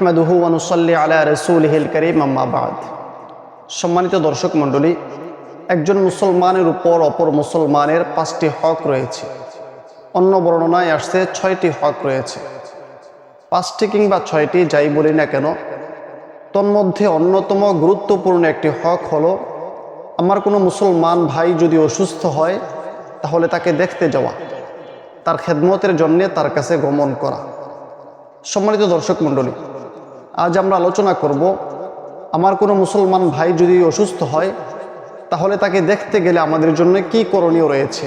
নাহমাদুহু অনুসল্লি আলা রসুলহিল করিম আম্মাবাদ সম্মানিত দর্শক মণ্ডলী, একজন মুসলমানের উপর অপর মুসলমানের পাঁচটি হক রয়েছে। অন্য বর্ণনায় আসছে ছয়টি হক রয়েছে। পাঁচটি কিংবা ছয়টি, যাই বলি না কেন, তন্মধ্যে অন্যতম গুরুত্বপূর্ণ একটি হক হলো, আমার কোনো মুসলমান ভাই যদি অসুস্থ হয়, তাহলে তাকে দেখতে যাওয়া, তার খেদমতের জন্যে তার কাছে গমন করা। সম্মানিত দর্শক মণ্ডলী আজ আমরা আলোচনা করব, আমার কোনো মুসলমান ভাই যদি অসুস্থ হয়, তাহলে তাকে দেখতে গেলে আমাদের জন্য কি করণীয় রয়েছে?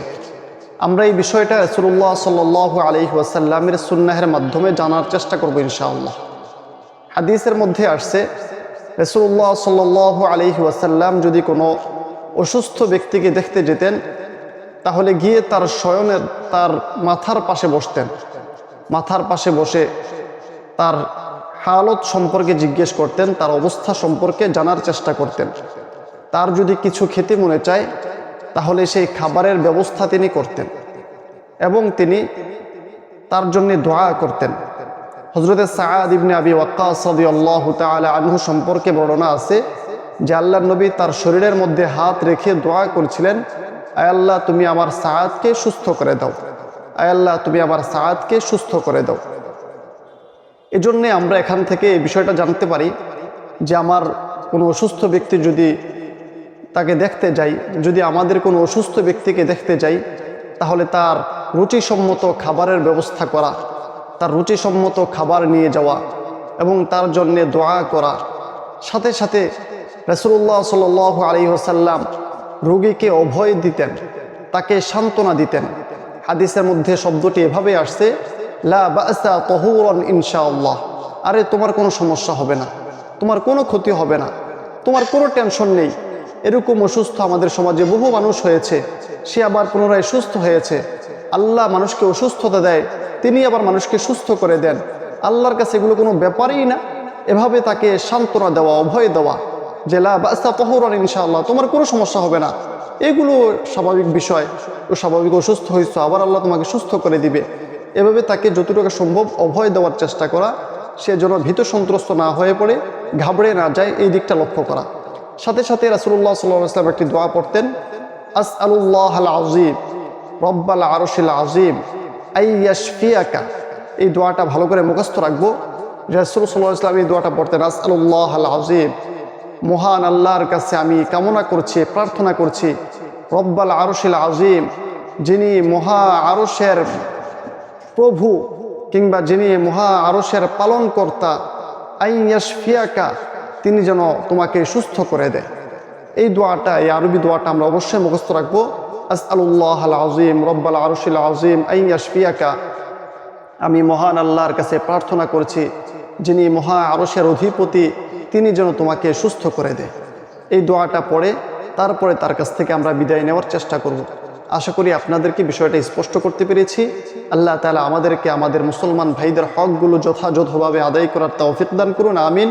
আমরা এই বিষয়টা রসুল্লাহ সাল আলি ওয়াসাল্লামের সুন্নাহের মাধ্যমে জানার চেষ্টা করব ইনশাআল্লাহ। হাদিসের মধ্যে আসছে রসুল্লাহ সাল আলি ওয়াসাল্লাম যদি কোনো অসুস্থ ব্যক্তিকে দেখতে যেতেন, তাহলে গিয়ে তার শয়নের তার মাথার পাশে বসতেন। মাথার পাশে বসে তার হালত সম্পর্কে জিজ্ঞেস করতেন, তার অবস্থা সম্পর্কে জানার চেষ্টা করতেন। তার যদি কিছু খেতে মনে চায়, তাহলে সেই খাবারের ব্যবস্থা তিনি করতেন এবং তিনি তার জন্য দোয়া করতেন। হজরতের সায়াদ ইবনে আবি ওয়াক্কাস আল্লাহ তালা আনহু সম্পর্কে বর্ণনা আছে যে আল্লাহ নবী তার শরীরের মধ্যে হাত রেখে দোয়া করছিলেন, আয় আল্লাহ, তুমি আমার সায়াদকে সুস্থ করে দাও। আয় আল্লাহ, তুমি আমার সায়াদকে সুস্থ করে দাও। এজন্যে আমরা এখান থেকে এই বিষয়টা জানতে পারি যে আমার কোনো অসুস্থ ব্যক্তি যদি তাকে দেখতে যাই, যদি আমাদের কোনো অসুস্থ ব্যক্তিকে দেখতে যাই, তাহলে তার রুচিসম্মত খাবারের ব্যবস্থা করা, তার রুচিসম্মত খাবার নিয়ে যাওয়া এবং তার জন্যে দোয়া করা। সাথে সাথে রসুল্লাহ সাল আলী ওসাল্লাম রোগীকে অভয় দিতেন, তাকে সান্ত্বনা দিতেন। হাদিসের মধ্যে শব্দটি এভাবে আসছে লা ইনশাআল্লাহ। আরে, তোমার কোনো সমস্যা হবে না। তোমার কোনো ক্ষতি হবে না। তোমার কোনো টেনশন নেই। এরকম অসুস্থ আমাদের সমাজে বহু মানুষ হয়েছে। সে আবার পুনরায় সুস্থ হয়েছে। আল্লাহ মানুষকে অসুস্থতা দেয়, তিনি আবার মানুষকে সুস্থ করে দেন। আল্লাহর কাছে এগুলো কোনো ব্যাপারই না। এভাবে তাকে সান্ত্বনা দেওয়া, অভয় দেওয়া যে লা বাস্তা তহরন ইনশাআল্লাহ, তোমার কোনো সমস্যা হবে না। এগুলো স্বাভাবিক বিষয়। ও স্বাভাবিক অসুস্থ হয়েছ, আবার আল্লাহ তোমাকে সুস্থ করে দিবে। এভাবে তাকে যতটুকু সম্ভব অভয় দেওয়ার চেষ্টা করা, সে যেন ভীত সন্ত্রস্ত না হয়ে পড়ে, ঘাবড়ে না যায়, এই দিকটা লক্ষ্য করা। সাথে সাথে রাসুল্লাহ সাল্লাম একটি দোয়া পড়তেন আস আলুল্লাহ আল আজিম রব্বাল আরশিল আজিম আইয়াশফিয়াকা। এই দোয়াটা ভালো করে মুখস্থ রাখব। রাসুল সাল্লাহ ইসলাম এই দোয়াটা পড়তেন আস আলুল্লাহ আল আজিম মহান আল্লাহর কাছে আমি কামনা করছি, প্রার্থনা করছি, রব্বাল আরশিল আজিম যিনি মহা আরশের প্রভু কিংবা যিনি মহা আরসের পালন কর্তা আইয়াস ফিয়াকা তিনি যেন তোমাকে সুস্থ করে দেয়। এই দোয়াটা, এই আরবি দোয়াটা আমরা অবশ্যই মুখস্থ রাখব। আস আল্লাহ আল আজিম রব্বাল আরশিল আজিম আইয়াস ফিয়াকা আমি মহান আল্লাহর কাছে প্রার্থনা করছি, যিনি মহা আরসের অধিপতি, তিনি যেন তোমাকে সুস্থ করে দেয়। এই দোয়াটা পড়ে, তারপরে তার কাছ থেকে আমরা বিদায় নেওয়ার চেষ্টা করব। আশা করি আপনাদেরকে বিষয়টা স্পষ্ট করতে পেরেছি? আল্লাহ তালা আমাদেরকে আমাদের মুসলমান ভাইদের হকগুলো যথাযথভাবে আদায় করার তৌফিক দান করুন আমিন।